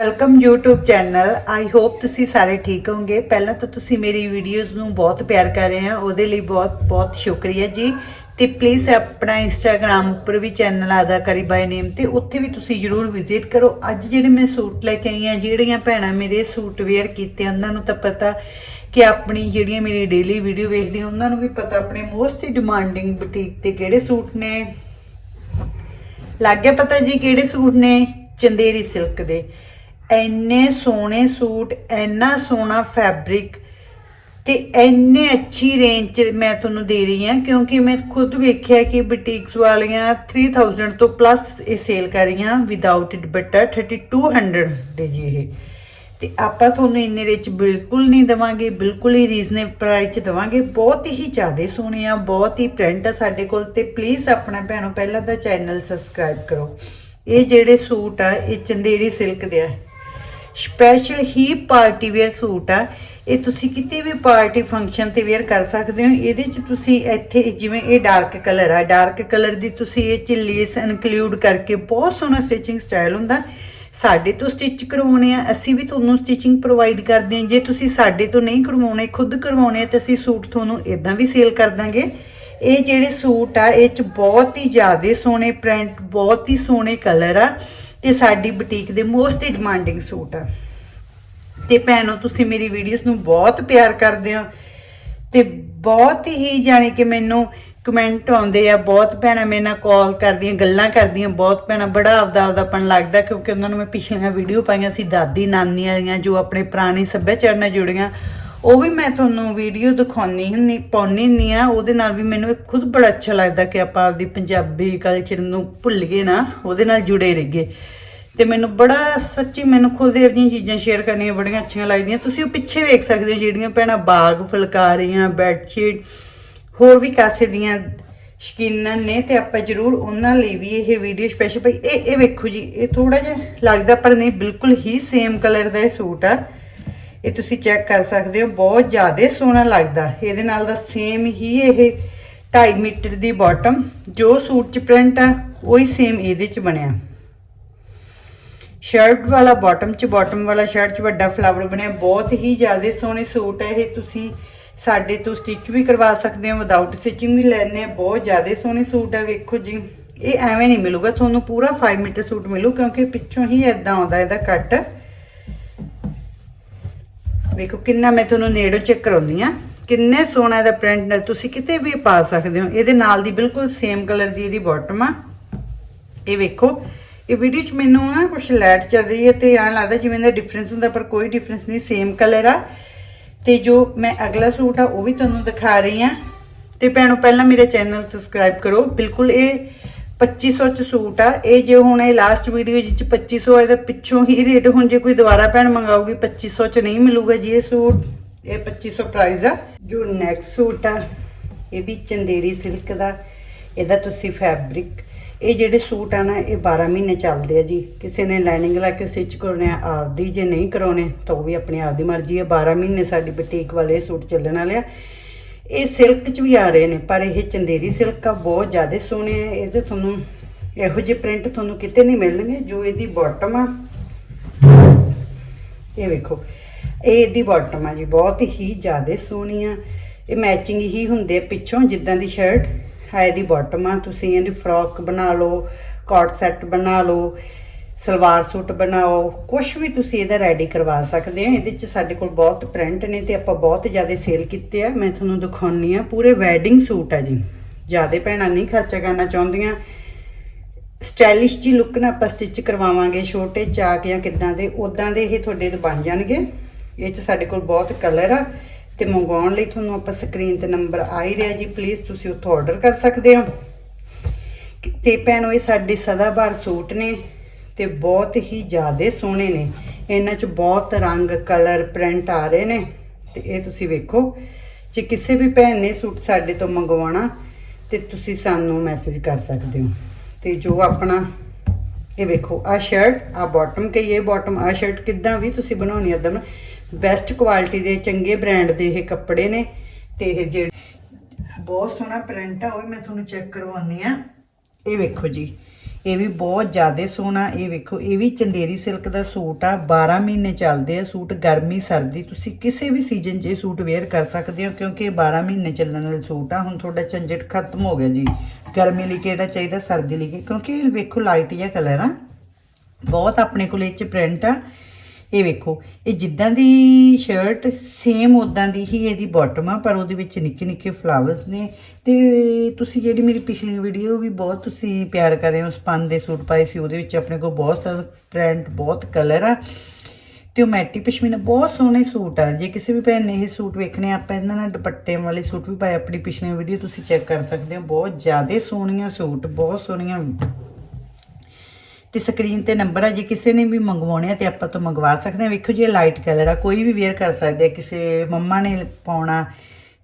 Welcome YouTube channel I hope ਤੁਸੀਂ ਸਾਰੇ ਠੀਕ ਹੋਵੋਗੇ। ਪਹਿਲਾਂ ਤਾਂ ਤੁਸੀਂ ਮੇਰੀ ਵੀਡੀਓਜ਼ ਨੂੰ ਬਹੁਤ ਪਿਆਰ ਕਰ ਰਹੇ ਆ ਉਹਦੇ ਲਈ ਬਹੁਤ ਬਹੁਤ ਸ਼ੁਕਰੀਆ ਜੀ। ਤੇ ਪਲੀਜ਼ ਆਪਣਾ ਇੰਸਟਾਗ੍ਰam ਉੱਪਰ ਵੀ ਚੈਨਲ ਆਦਾ ਕਰੀ ਬਾਈ ਨੇਮ ਤੇ ਉੱਥੇ ਵੀ ਤੁਸੀਂ ਜਰੂਰ ਵਿਜ਼ਿਟ ਕਰੋ। ਅੱਜ ਜਿਹੜੇ ਮੈਂ ਸੂਟ ਲੈ ਕੇ ਆਈ ਆ ਜਿਹੜੀਆਂ ਭੈਣਾਂ ਮੇਰੇ ਸੂਟ ਵੇਅਰ ਕੀਤੇ ਉਹਨਾਂ ਨੂੰ ਤਾਂ ਪਤਾ ਕਿ ਆਪਣੀ ਜਿਹੜੀਆਂ ਮੇਰੀ ਡੇਲੀ ਵੀਡੀਓ ਵੇਖਦੀ ਉਹਨਾਂ ਨੂੰ ਵੀ ਪਤਾ ਆਪਣੇ ਮੋਸਟ ਡਿਮਾਂਡਿੰਗ ਬੁਟੀਕ ਤੇ ਕਿਹੜੇ ਸੂਟ ਨੇ। ਲੱਗ ਗਿਆ ਪਤਾ ਜੀ ਕਿਹੜੇ ਸੂਟ ਨੇ? ਚੰਦੇਰੀ ਸਿਲਕ ਦੇ। ਇੰਨੇ ਸੋਹਣੇ ਸੂਟ, ਇੰਨਾ ਸੋਹਣਾ ਫੈਬਰਿਕ ਤੇ ਇੰਨੇ ਅੱਛੀ ਰੇਂਜ ਚ ਮੈਂ ਤੁਹਾਨੂੰ ਦੇ ਰਹੀ ਹਾਂ ਕਿਉਂਕਿ ਮੈਂ ਖੁਦ ਵੇਖਿਆ ਕਿ ਬੁਟੀਕਸ ਵਾਲੀਆਂ 3000 ਤੋਂ ਪਲੱਸ ਇਹ ਸੇਲ ਕਰ ਰਹੀਆਂ ਵਿਦਆਊਟ ਦੁਪੱਟਾ 3200 ਦੇ ਜੀ ਇਹ। ਤੇ ਆਪਾਂ ਤੁਹਾਨੂੰ ਇੰਨੇ ਵਿੱਚ ਬਿਲਕੁਲ ਨਹੀਂ ਦਵਾਂਗੇ, ਬਿਲਕੁਲ ਹੀ ਰੀਜ਼ਨੇਬਲ ਪ੍ਰਾਈਸ ਚ ਦਵਾਂਗੇ। ਬਹੁਤ ਹੀ ਜ਼ਿਆਦਾ ਸੋਹਣੇ ਆ, ਬਹੁਤ ਹੀ ਪ੍ਰਿੰਟ ਆ ਸਾਡੇ ਕੋਲ ਤੇ ਪਲੀਜ਼ ਆਪਣਾ ਭੈਣੋ ਪਹਿਲਾਂ ਤਾਂ ਚੈਨਲ ਸਬਸਕ੍ਰਾਈਬ ਕਰੋ। ਇਹ ਜਿਹੜੇ ਸੂਟ ਆ, ਇਹ ਚੰਦੇਰੀ ਸਿਲਕ ਦੇ ਆ। ਸਪੈਸ਼ਲ ਹੀ ਪਾਰਟੀ ਵੇਅਰ ਸੂਟ ਆ। ਇਹ ਤੁਸੀਂ ਕਿਤੇ ਵੀ ਪਾਰਟੀ ਫੰਕਸ਼ਨ ਤੇ ਵੇਅਰ ਕਰ ਸਕਦੇ ਹੋ। ਇਹਦੇ ਚ ਤੁਸੀਂ ਇੱਥੇ ਜਿਵੇਂ ਇਹ ਡਾਰਕ ਕਲਰ ਆ। ਡਾਰਕ ਕਲਰ ਦੀ ਤੁਸੀਂ ਇਹ ਚ ਲੇਸ ਇਨਕਲੂਡ ਕਰਕੇ ਬਹੁਤ ਸੋਹਣਾ ਸਟਿਚਿੰਗ ਸਟਾਈਲ ਹੁੰਦਾ। ਸਾਡੇ ਤੋਂ ਸਟਿਚ ਕਰਵਾਉਣੇ ਆ। ਅਸੀਂ ਵੀ ਤੁਹਾਨੂੰ ਸਟਿਚਿੰਗ ਪ੍ਰੋਵਾਈਡ ਕਰਦੇ ਹਾਂ। ਜੇ ਤੁਸੀਂ ਸਾਡੇ ਤੋਂ ਨਹੀਂ ਕਰਵਾਉਣੇ, ਖੁਦ ਕਰਵਾਉਣੇ ਆ, ਤਾਂ ਅਸੀਂ ਸੂਟ ਤੁਹਾਨੂੰ ਇਦਾਂ ਵੀ ਸੇਲ ਕਰ ਦਾਂਗੇ। ਇਹ ਜਿਹੜੇ ਸੂਟ ਆ, ਇਹ ਚ ਬਹੁਤ ਹੀ ਜ਼ਿਆਦਾ ਸੋਹਣੇ ਪ੍ਰਿੰਟ ਬਹੁਤ ਹੀ ਸੋਹਣੇ ਕਲਰ ਆ। ਤੇ ਸਾਡੀ ਬੁਟੀਕ ਦੇ ਮੋਸਟ ਡਿਮਾਂਡਿੰਗ ਸੂਟ ਆ। ਤੇ ਭੈਣੋ, ਤੁਸੀਂ ਮੇਰੀ ਵੀਡੀਓਜ਼ ਨੂੰ ਬਹੁਤ ਪਿਆਰ ਕਰਦੇ ਹੋ ਤੇ ਬਹੁਤ ਹੀ ਜਾਣੀ ਕਿ ਮੈਨੂੰ ਕਮੈਂਟ ਆਉਂਦੇ ਆ, ਬਹੁਤ ਭੈਣਾਂ ਮੇਰੇ ਨਾਲ ਕਾਲ ਕਰਦੀਆਂ, ਗੱਲਾਂ ਕਰਦੀਆਂ, ਬਹੁਤ ਭੈਣਾਂ ਬੜਾ ਆਪਦਾ ਆਪਦਾਪਣ ਲੱਗਦਾ ਕਿਉਂਕਿ ਉਹਨਾਂ ਨੂੰ ਮੈਂ ਪਿਛਲੀਆਂ ਵੀਡੀਓ ਪਾਈਆਂ ਸੀ ਦਾਦੀ ਨਾਨੀ ਵਾਲੀਆਂ ਜੋ ਆਪਣੇ ਪੁਰਾਣੇ ਸੱਭਿਆਚਾਰ ਨਾਲ ਜੁੜੀਆਂ। ਉਹ ਵੀ ਮੈਂ ਤੁਹਾਨੂੰ ਵੀਡੀਓ ਦਿਖਾਉਣੀ ਹੁੰਨੀ ਪਾਉਣੀ ਹੁੰਨੀ ਆ, ਉਹਦੇ ਨਾਲ ਵੀ ਮੈਨੂੰ ਖੁਦ ਬੜਾ ਅੱਛਾ ਲੱਗਦਾ ਕਿ ਆਪਾਂ ਆਪਦੀ ਪੰਜਾਬੀ ਕਲਚਰ ਨੂੰ ਭੁੱਲ ਗਏ ਨਾ, ਉਹਦੇ ਨਾਲ ਜੁੜੇ ਰਹੀਏ। ਤੇ ਮੈਨੂੰ ਬੜਾ ਸੱਚੀ ਮੈਨੂੰ ਖੁਦ ਇਹ ਜਿਹੀਆਂ ਚੀਜ਼ਾਂ ਸ਼ੇਅਰ ਕਰਨੀਆਂ ਬੜੀਆਂ ਅੱਛੀਆਂ ਲੱਗਦੀਆਂ। ਤੁਸੀਂ ਉਹ ਪਿੱਛੇ ਵੇਖ ਸਕਦੇ ਹੋ ਜਿਹੜੀਆਂ ਭੈਣਾਂ ਬਾਗ, ਫੁਲਕਾਰੀਆਂ ਬੈਡਸ਼ੀਟ ਹੋਰ ਵੀ ਕਾਸੇ ਦੀਆਂ ਸ਼ਕੀਨਾਂ ਨੇ ਤੇ ਆਪਾਂ ਜਰੂਰ ਉਹਨਾਂ ਲਈ ਵੀ ਇਹ ਵੀਡੀਓ ਸਪੈਸ਼ਲ ਭਾਈ ਇਹ ਇਹ ਵੇਖੋ ਜੀ, ਇਹ ਥੋੜਾ ਜਿਹਾ ਲੱਗਦਾ ਪਰ ਨਹੀਂ, ਬਿਲਕੁਲ ਹੀ ਸੇਮ ਕਲਰ ਦਾ ਇਹ ਸੂਟ ਆ। ਇਹ ਤੁਸੀਂ ਚੈੱਕ ਕਰ ਸਕਦੇ ਹੋ, ਬਹੁਤ ਜ਼ਿਆਦਾ ਸੋਹਣਾ ਲੱਗਦਾ। ਇਹਦੇ ਨਾਲ ਦਾ ਸੇਮ ਹੀ ਇਹ 2.5 ਮੀਟਰ ਦੀ ਬਾਟਮ ਜੋ ਸੂਟ ਚ ਪ੍ਰਿੰਟ ਆ, ਉਹੀ ਸੇਮ ਇਹਦੇ ਚ ਬਣਿਆ। ਸ਼ਰਟ ਵਾਲਾ ਬਾਟਮ ਚ ਬਾਟਮ ਵਾਲਾ ਸ਼ਰਟ ਚ ਵੱਡਾ ਫਲਾਵਰ ਬਣਿਆ। ਬਹੁਤ ਹੀ ਜ਼ਿਆਦਾ ਸੋਹਣੇ ਸੂਟ ਹੈ ਇਹ। ਤੁਸੀਂ ਸਾਡੇ ਤੋਂ ਸਟਿਚ ਵੀ ਕਰਵਾ ਸਕਦੇ ਹੋ ਵਿਦਆਊਟ ਸਟਿਚਿੰਗ ਵੀ ਲੈਣੇ ਆ। ਬਹੁਤ ਜ਼ਿਆਦਾ ਸੋਹਣੇ ਸੂਟ ਆ, ਵੇਖੋ ਜੀ। ਇਹ ਐਵੇਂ ਨਹੀਂ ਮਿਲੂਗਾ, ਤੁਹਾਨੂੰ ਪੂਰਾ 5 ਮੀਟਰ ਸੂਟ ਮਿਲੂ, ਕਿਉਂਕਿ ਪਿੱਛੋਂ ਹੀ ਇਦਾਂ ਆਉਂਦਾ, ਇਹਦਾ ਕੱਟ ਵੇਖੋ ਕਿੰਨਾ ਮੈਂ ਤੁਹਾਨੂੰ ਨੇੜੋਂ ਚੈੱਕ ਕਰਾਉਂਦੀ ਆ ਕਿੰਨੇ ਸੋਹਣਾ ਇਹਦਾ ਪ੍ਰਿੰਟ ਤੁਸੀਂ ਕਿਤੇ ਵੀ ਪਾ ਸਕਦੇ ਹੋ। ਇਹਦੇ ਨਾਲ ਦੀ ਬਿਲਕੁਲ ਸੇਮ ਕਲਰ ਦੀ ਇਹਦੀ ਬਾਟਮ ਆ। ਇਹ ਵੇਖੋ, ਇਹ ਵੀਡੀਓ 'ਚ ਮੈਨੂੰ ਨਾ ਕੁਝ ਲਾਈਟ ਚੱਲ ਰਹੀ ਹੈ ਤੇ ਐਂ ਲੱਗਦਾ ਜਿਵੇਂ ਦਾ ਡਿਫਰੈਂਸ ਹੁੰਦਾ, ਪਰ ਕੋਈ ਡਿਫਰੈਂਸ ਨਹੀਂ ਸੇਮ ਕਲਰ ਆ। ਤੇ ਜੋ ਮੈਂ ਅਗਲਾ ਸੂਟ ਆ, ਉਹ ਵੀ ਤੁਹਾਨੂੰ ਦਿਖਾ ਰਹੀ ਆ ਤੇ ਭੈਣੋ, ਪਹਿਲਾਂ ਮੇਰੇ ਚੈਨਲ ਸਬਸਕ੍ਰਾਈਬ ਕਰੋ। ਬਿਲਕੁਲ ਇਹ 2500 ਚ ਸੂਟ ਆ। ਇਹ ਜੇ ਹੁਣ ਇਹ ਲਾਸਟ ਵੀਡੀਓ ਜਿਹ ਚ 2500 ਆ ਇਹਦਾ ਪਿੱਛੋਂ ਹੀ ਰੇਟ ਹੁਣ ਜੇ ਕੋਈ ਦੁਬਾਰਾ ਭੈਣ ਮੰਗਾਊਗੀ 2500 ਚ ਨਹੀਂ ਮਿਲੂਗਾ ਜੀ ਇਹ ਸੂਟ। ਇਹ 2500 ਪ੍ਰਾਈਸ ਆ। ਜੋ ਨੈਕਸਟ ਸੂਟ ਆ, ਇਹ ਵੀ ਚੰਦੇਰੀ ਸਿਲਕ ਦਾ। ਇਹਦਾ ਤੁਸੀਂ ਫੈਬਰਿਕ ਇਹ ਜਿਹੜੇ ਸੂਟ ਆ ਨਾ, ਇਹ 12 ਮਹੀਨੇ ਚੱਲਦੇ ਆ ਜੀ। ਕਿਸੇ ਨੇ ਲਾਈਨਿੰਗ ਲਾ ਕੇ ਸਟਿਚ ਕਰਨੇ ਆ, ਆਪਦੀ ਜੇ ਨਹੀਂ ਕਰਾਉਣੇ, ਤਾਂ ਉਹ ਵੀ ਆਪਣੀ ਆਪ ਦੀ ਮਰਜ਼ੀ ਹੈ 12 ਮਹੀਨੇ ਸਾਡੀ ਬੁਟੀਕ ਵਾਲੇ ਇਹ ਸੂਟ ਚੱਲਣ ਵਾਲੇ ਆ। ਇਹ ਸਿਲਕ ਚ ਵੀ ਆ ਰਹੇ ਨੇ, ਪਰ ਇਹ ਚੰਦੇਰੀ ਸਿਲਕ ਆ, ਬਹੁਤ ਜ਼ਿਆਦਾ ਸੋਹਣੇ ਆ। ਇਹਦੇ ਤੁਹਾਨੂੰ ਇਹੋ ਜਿਹੇ ਪ੍ਰਿੰਟ ਤੁਹਾਨੂੰ ਕਿਤੇ ਨਹੀਂ ਮਿਲਣਗੇ, ਜੋ ਇਹਦੀ ਬਾਟਮ ਆ। ਇਹ ਵੇਖੋ, ਇਹ ਇਹਦੀ ਬਾਟਮ ਆ ਜੀ, ਬਹੁਤ ਹੀ ਜ਼ਿਆਦਾ ਸੋਹਣੀ ਆ। ਇਹ ਮੈਚਿੰਗ ਹੀ ਹੁੰਦੇ ਆ ਪਿੱਛੋਂ, ਜਿੱਦਾਂ ਦੀ ਸ਼ਰਟ ਹੈ ਇਹਦੀ ਬਾਟਮ ਆ, ਤੁਸੀਂ ਇਹਦੀ ਫਰੋਕ ਬਣਾ ਲਓ ਕਾਟ ਸੈੱਟ ਬਣਾ ਲਓ। ਸਲਵਾਰ ਸੂਟ ਬਣਾਓ ਕੁਝ ਵੀ ਤੁਸੀਂ ਇਹਦਾ ਰੈਡੀ ਕਰਵਾ ਸਕਦੇ ਆ ਇਹਦੇ ਚ ਸਾਡੇ ਕੋਲ ਬਹੁਤ ਪ੍ਰਿੰਟ ਨੇ ਤੇ ਆਪਾਂ ਬਹੁਤ ਜ਼ਿਆਦਾ ਸੇਲ ਕੀਤੇ ਆ। ਮੈਂ ਤੁਹਾਨੂੰ ਦਿਖਾਉਣੀ ਆ, ਪੂਰੇ ਵੈਡਿੰਗ ਸੂਟ ਆ ਜੀ। ਜ਼ਿਆਦਾ ਭੈਣਾਂ ਨਹੀਂ ਖਰਚਾ ਕਰਨਾ ਚਾਹੁੰਦੀਆਂ। ਸਟਾਈਲਿਸ਼ ਜੀ ਲੁੱਕ ਨਾਲ ਆਪਾਂ ਸਟਿਚ ਕਰਵਾਵਾਂਗੇ, ਛੋਟੇ ਚਾਕ ਜਾਂ ਕਿੱਦਾਂ ਦੇ ਉਦਾਂ ਦੇ ਇਹ ਤੁਹਾਡੇ ਤੋਂ ਬਣ ਜਾਣਗੇ। ਇਹ ਚ ਸਾਡੇ ਕੋਲ ਬਹੁਤ ਕਲਰ ਆ। ਤੇ ਮੰਗਵਾਉਣ ਲਈ ਤੁਹਾਨੂੰ ਆਪਾਂ ਸਕਰੀਨ ਤੇ ਨੰਬਰ ਆ ਹੀ ਰਿਹਾ ਜੀ। ਪਲੀਜ਼ ਤੁਸੀਂ ਉੱਥੋਂ ਆਰਡਰ ਕਰ ਸਕਦੇ ਹੋ। ਤੇ ਭੈਣੋ, ਇਹ ਸਾਡੇ ਸਦਾਬਹਾਰ ਸੂਟ ਨੇ। ਤੇ ਬਹੁਤ ਹੀ ਜ਼ਿਆਦੇ ਸੋਹਣੇ ਨੇ। ਇਹਨਾਂ 'ਚ ਬਹੁਤ ਰੰਗ, ਕਲਰ, ਪ੍ਰਿੰਟ ਆ ਰਹੇ ਨੇ। ਤੇ ਇਹ ਤੁਸੀਂ ਵੇਖੋ, ਜੇ ਕਿਸੇ ਵੀ ਭੈਣ ਨੇ ਸੂਟ ਸਾਡੇ ਤੋਂ ਮੰਗਵਾਉਣਾ, ਤੇ ਤੁਸੀਂ ਸਾਨੂੰ ਮੈਸੇਜ ਕਰ ਸਕਦੇ ਹੋ। ਤੇ ਜੋ ਆਪਣਾ, ਇਹ ਵੇਖੋ ਆ ਸ਼ਰਟ ਆ ਬਾਟਮ ਕਹੀਏ ਬਾਟਮ ਆ ਸ਼ਰਟ ਕਿੱਦਾਂ ਵੀ ਤੁਸੀਂ ਬਣਾਉਣੀ ਏਦਾਂ ਬੈਸਟ ਕੁਆਲਿਟੀ ਦੇ, ਚੰਗੇ ਬ੍ਰਾਂਡ ਦੇ ਇਹ ਕੱਪੜੇ ਨੇ। ਤੇ ਇਹ ਜਿਹੜੇ ਬਹੁਤ ਸੋਹਣਾ ਪ੍ਰਿੰਟ ਆ, ਉਹ ਵੀ ਮੈਂ ਤੁਹਾਨੂੰ ਚੈੱਕ ਕਰਵਾਉਣੀ ਆ ਇਹ ਵੇਖੋ ਜੀ। ਇਹ ਵੀ ਬਹੁਤ ਜ਼ਿਆਦਾ ਸੋਹਣਾ, ਇਹ ਵੇਖੋ, ਇਹ ਵੀ ਚੰਦੇਰੀ ਸਿਲਕ ਦਾ ਸੂਟ ਆ 12 ਮਹੀਨੇ ਚੱਲਦੇ ਆ ਸੂਟ, ਗਰਮੀ, ਸਰਦੀ, ਤੁਸੀਂ ਕਿਸੇ ਵੀ ਸੀਜ਼ਨ 'ਚ ਇਹ ਸੂਟ ਵੇਅਰ ਕਰ ਸਕਦੇ ਹੋ, ਕਿਉਂਕਿ ਇਹ 12 ਮਹੀਨੇ ਚੱਲਣ ਵਾਲਾ ਸੂਟ ਆ, ਹੁਣ ਤੁਹਾਡਾ ਝੰਜਟ ਖਤਮ ਹੋ ਗਿਆ ਜੀ। ਗਰਮੀ ਲਈ ਕਿਹੜਾ ਚਾਹੀਦਾ, ਸਰਦੀ ਲਈ ਕਿ- ਕਿਉਂਕਿ ਇਹ ਵੇਖੋ ਲਾਈਟ ਜਿਹਾ ਕਲਰ ਆ, ਬਹੁਤ ਆਪਣੇ ਕੋਲ ਇਹ ਚ ਪ੍ਰਿੰਟ ਆ। ਇਹ ਵੇਖੋ, ਇਹ ਜਿੱਦਾਂ ਦੀ ਸ਼ਰਟ ਸੇਮ ਉਦਾਂ ਦੀ ਹੀ ਇਹਦੀ ਬਾਟਮ ਆ, ਪਰ ਉਹਦੇ ਵਿੱਚ ਨਿੱਕੇ ਨਿੱਕੇ ਫਲਾਵਰਸ ਨੇ। ਤੇ ਤੁਸੀਂ ਜਿਹੜੀ ਮੇਰੀ ਪਿਛਲੀ ਵੀਡੀਓ ਵੀ ਬਹੁਤ ਤੁਸੀਂ ਪਿਆਰ ਕਰ ਰਹੇ ਹੋ, ਸਪਨ ਦੇ ਸੂਟ ਪਾਏ ਸੀ, ਉਹਦੇ ਵਿੱਚ ਆਪਣੇ ਕੋਲ ਬਹੁਤ ਸਾਰਾ ਪ੍ਰਿੰਟ ਬਹੁਤ ਕਲਰ ਆ। ਤੇ ਉਹ ਮੈਟੀ ਪਸ਼ਮੀਨਾ ਬਹੁਤ ਸੋਹਣੇ ਸੂਟ ਆ। ਜੇ ਕਿਸੇ ਵੀ ਭੈਣ ਨੇ ਇਹ ਸੂਟ ਵੇਖਣੇ ਆਪਾਂ ਇਹਨਾਂ ਨਾਲ ਦੁਪੱਟੇ ਵਾਲੇ ਸੂਟ ਵੀ ਪਾਏ, ਆਪਣੀ ਪਿਛਲੀ ਵੀਡੀਓ ਤੁਸੀਂ ਚੈੱਕ ਕਰ ਸਕਦੇ ਹੋ। ਬਹੁਤ ਜ਼ਿਆਦਾ ਸੋਹਣੀਆਂ ਸੂਟ, ਬਹੁਤ ਸੋਹਣੀਆਂ ਤੇ ਸਕਰੀਨ ਤੇ ਨੰਬਰ ਆ, ਜੇ ਕਿਸੇ ਨੇ ਵੀ ਮੰਗਵਾਉਣੇ ਆ ਤੇ ਆਪਾਂ ਤੋਂ ਮੰਗਵਾ ਸਕਦੇ ਆ। ਵੇਖੋ ਜੀ, ਇਹ ਲਾਈਟ ਕਲਰ ਆ, ਕੋਈ ਵੀ ਵੇਅਰ ਕਰ ਸਕਦੇ ਆ। ਕਿਸੇ ਮੰਮਾ ਨੇ ਪਾਉਣਾ,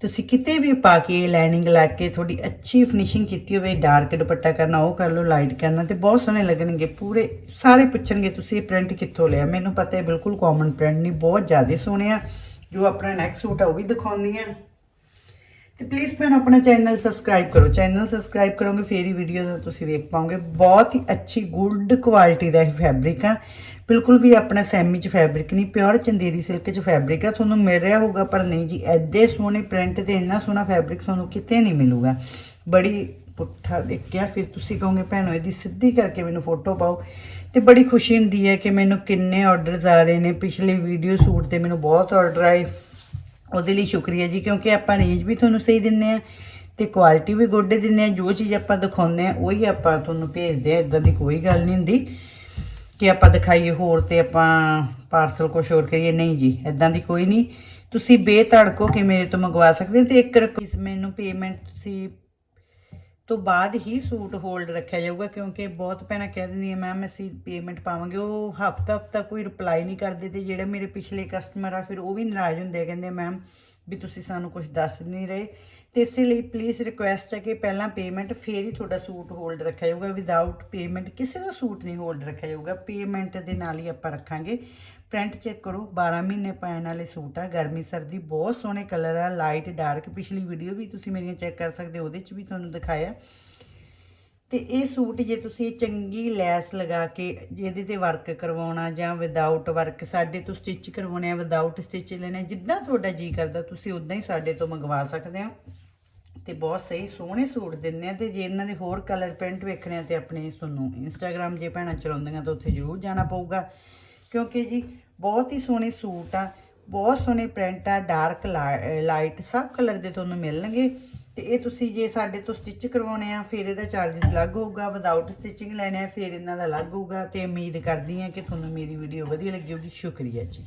ਤੁਸੀਂ ਕਿਤੇ ਵੀ ਪਾ ਕੇ ਲਾਈਨਿੰਗ ਲਾ ਕੇ ਥੋੜੀ ਅੱਛੀ ਫਿਨਿਸ਼ਿੰਗ ਕੀਤੀ ਹੋਵੇ ਡਾਰਕ ਦੁਪੱਟਾ ਕਰਨਾ, ਉਹ ਕਰ ਲਓ ਲਾਈਟ ਕਰਨਾ ਤੇ ਬਹੁਤ ਸੋਹਣੇ ਲੱਗਣਗੇ। ਪੂਰੇ ਸਾਰੇ ਪੁੱਛਣਗੇ, ਤੁਸੀਂ ਇਹ ਪ੍ਰਿੰਟ ਕਿੱਥੋਂ ਲਿਆ? ਮੈਨੂੰ ਪਤਾ ਹੈ ਬਿਲਕੁਲ ਕਾਮਨ ਪ੍ਰਿੰਟ ਨਹੀਂ, ਬਹੁਤ ਜ਼ਿਆਦਾ ਸੋਹਣੇ ਆ। ਜੋ ਆਪਣਾ ਨੈਕਸਟ ਸੂਟ ਆ, ਉਹ ਵੀ ਦਿਖਾਉਂਦੀ ਆ। ਤੇ ਪਲੀਜ਼ ਭੈਣ, ਆਪਣਾ ਚੈਨਲ ਸਬਸਕ੍ਰਾਈਬ ਕਰੋ। ਚੈਨਲ ਸਬਸਕ੍ਰਾਈਬ ਕਰੋਗੇ, ਫੇਰ ਹੀ ਵੀਡੀਓ ਤੁਸੀਂ ਵੇਖ ਪਾਓਗੇ। ਬਹੁਤ ਹੀ ਅੱਛੀ ਗੁੱਡ ਕੁਆਲਿਟੀ ਦਾ ਇਹ ਫੈਬਰਿਕ ਆ। ਬਿਲਕੁਲ ਵੀ ਆਪਣਾ ਸੈਮੀ ਚ ਫੈਬਰਿਕ ਨਹੀਂ ਪਿਓਰ ਚੰਦੇਰੀ ਸਿਲਕ ਚ ਫੈਬਰਿਕ ਆ। ਤੁਹਾਨੂੰ ਮਿਲ ਰਿਹਾ ਹੋਊਗਾ, ਪਰ ਨਹੀਂ ਜੀ, ਐਡੇ ਸੋਹਣੇ ਪ੍ਰਿੰਟ ਤੇ ਇੰਨਾ ਸੋਹਣਾ ਫੈਬਰਿਕ ਤੁਹਾਨੂੰ ਕਿਤੇ ਨਹੀਂ ਮਿਲੂਗਾ। ਬੜੀ ਪੁੱਠਾ ਦੇਖਿਆ। ਫਿਰ ਤੁਸੀਂ ਕਹੋਗੇ, ਭੈਣੋ, ਇਹਦੀ ਸਿੱਧੀ ਕਰਕੇ ਮੈਨੂੰ ਫੋਟੋ ਪਾਓ। ਤੇ ਬੜੀ ਖੁਸ਼ੀ ਹੁੰਦੀ ਹੈ ਕਿ ਮੈਨੂੰ ਕਿੰਨੇ ਆਰਡਰਸ ਆ ਰਹੇ ਨੇ। ਪਿਛਲੇ ਵੀਡੀਓ ਸੂਟ ਤੇ ਮੈਨੂੰ ਬਹੁਤ ਆਰਡਰ ਆਏ। ਉਹਦੇ ਲਈ ਸ਼ੁਕਰੀਆ ਜੀ, ਕਿਉਂਕਿ ਆਪਾਂ ਰੇਂਜ ਵੀ ਤੁਹਾਨੂੰ ਸਹੀ ਦਿੰਨੇ ਆ ਤੇ ਕੁਆਲਿਟੀ ਵੀ ਗੁੱਡ ਦਿੰਨੇ ਆ। ਜੋ ਚੀਜ਼ ਆਪਾਂ ਦਿਖਾਉਂਦੇ ਆ, ਉਹੀ ਆਪਾਂ ਤੁਹਾਨੂੰ ਭੇਜਦੇ ਆ ਇਦਾਂ ਦੀ ਕੋਈ ਗੱਲ ਨਹੀਂ ਹੁੰਦੀ ਕਿ ਆਪਾਂ ਦਿਖਾਈਏ ਹੋਰ ਤੇ ਆਪਾਂ ਪਾਰਸਲ ਕੁਛ ਹੋਰ ਕਰੀਏ। ਨਹੀਂ ਜੀ ਇਦਾਂ ਦੀ ਕੋਈ ਨਹੀਂ। ਤੁਸੀਂ ਬੇਧੜਕੋ ਕਿ ਮੇਰੇ ਤੋਂ ਮੰਗਵਾ ਸਕਦੇ ਹੋ ਤੇ ਇੱਕ ਰੁਪਈਸ ਮੈਨੂੰ ਪੇਮੈਂਟ ਤੁਸੀਂ ਤੋਂ ਬਾਅਦ ਹੀ ਸੂਟ ਹੋਲਡ ਰੱਖਿਆ ਜਾਊਗਾ ਕਿਉਂਕਿ ਬਹੁਤ ਭੈਣਾਂ ਕਹਿ ਦਿੰਦੀਆਂ ਮੈਮ ਅਸੀਂ ਪੇਮੈਂਟ ਪਾਵਾਂਗੇ। ਉਹ ਹਫਤਾ ਹਫਤਾ ਕੋਈ ਰਿਪਲਾਈ ਨਹੀਂ ਕਰਦੇ ਤੇ ਜਿਹੜੇ ਮੇਰੇ ਪਿਛਲੇ ਕਸਟਮਰ ਆ, ਫਿਰ ਉਹ ਵੀ ਨਾਰਾਜ਼ ਹੁੰਦੇ ਆ, ਕਹਿੰਦੇ ਮੈਮ ਵੀ ਤੁਸੀਂ ਸਾਨੂੰ ਕੁਝ ਦੱਸ ਨਹੀਂ ਰਹੇ। ਤੇ ਇਸੇ ਲਈ ਪਲੀਜ਼ ਰਿਕੁਐਸਟ ਹੈ ਕਿ ਪਹਿਲਾਂ ਪੇਮੈਂਟ ਫੇਰ ਹੀ ਤੁਹਾਡਾ ਸੂਟ ਹੋਲਡ ਰੱਖਿਆ ਜਾਊਗਾ। ਵਿਦਆਊਟ ਪੇਮੈਂਟ ਕਿਸੇ ਦਾ ਸੂਟ ਨਹੀਂ ਹੋਲਡ ਰੱਖਿਆ ਜਾਊਗਾ। ਪੇਮੈਂਟ ਦੇ ਨਾਲ ਹੀ ਆਪਾਂ ਰੱਖਾਂਗੇ। ਪ੍ਰਿੰਟ ਚੈੱਕ ਕਰੋ। 12 ਮਹੀਨੇ ਪਾਉਣ ਵਾਲੇ ਸੂਟ ਆ। ਗਰਮੀ ਸਰਦੀ ਬਹੁਤ ਸੋਹਣੇ ਕਲਰ ਆ। ਲਾਈਟ ਡਾਰਕ ਪਿਛਲੀ ਵੀਡੀਓ ਵੀ ਤੁਸੀਂ ਮੇਰੀਆਂ ਚੈੱਕ ਕਰ ਸਕਦੇ ਹੋ। ਉਹਦੇ 'ਚ ਵੀ ਤੁਹਾਨੂੰ ਦਿਖਾਇਆ। ਤੇ ਇਹ ਸੂਟ ਜੇ ਤੁਸੀਂ ਚੰਗੀ ਲੈਸ ਲਗਾ ਕੇ ਜਿਹਦੇ ਤੇ ਵਰਕ ਕਰਵਾਉਣਾ ਜਾਂ ਵਿਦਆਊਟ ਵਰਕ ਸਾਡੇ ਤੋਂ ਸਟਿਚ ਕਰਵਾਉਣੇ ਆ ਵਿਦਆਊਟ ਸਟਿਚ ਲੈਣੇ ਆ, ਜਿੱਦਾਂ ਤੁਹਾਡਾ ਜੀ ਕਰਦਾ ਤੁਸੀਂ ਉਦਾਂ ਹੀ ਸਾਡੇ ਤੋਂ ਮੰਗਵਾ ਸਕਦੇ ਹੋ। ਤੇ ਬਹੁਤ ਸਹੀ ਸੋਹਣੇ ਸੂਟ ਦਿੰਦੇ ਆ। ਤੇ ਜੇ ਇਹਨਾਂ ਦੇ ਹੋਰ ਕਲਰ ਪ੍ਰਿੰਟ ਵੇਖਣੇ ਆ ਤੇ ਆਪਣੇ ਤੁਹਾਨੂੰ ਇੰਸਟਾਗ੍ਰam ਜੇ ਭੈਣਾਂ ਚਲਾਉਂਦੀਆਂ ਤਾਂ ਉੱਥੇ ਜ਼ਰੂਰ ਜਾਣਾ ਪਊਗਾ। ਕਿਉਂਕਿ ਜੀ ਬਹੁਤ ਹੀ ਸੋਹਣੇ ਸੂਟ ਆ, ਬਹੁਤ ਸੋਹਣੇ ਪ੍ਰਿੰਟ ਆ ਡਾਰਕ ਲਾਈਟ ਸਭ ਕਲਰ ਦੇ ਤੁਹਾਨੂੰ ਮਿਲਣਗੇ। ਤੇ ਇਹ ਤੁਸੀਂ ਜੇ ਸਾਡੇ ਤੋਂ ਸਟਿਚ ਕਰਵਾਉਣੇ ਆ, ਫਿਰ ਇਹਦਾ ਚਾਰजेस ਅਲੱਗ ਹੋਊਗਾ ਵਿਦਆਊਟ ਸਟਿਚਿੰਗ ਲੈਣੇ ਆ, ਫਿਰ ਇਹਨਾਂ ਦਾ ਅਲੱਗ ਹੋਊਗਾ। ਤੇ ਉਮੀਦ ਕਰਦੀ ਆ ਕਿ ਤੁਹਾਨੂੰ ਮੇਰੀ ਵੀਡੀਓ ਵਧੀਆ ਲੱਗੀ ਹੋਊਗੀ। ਸ਼ੁਕਰੀਆ ਜੀ।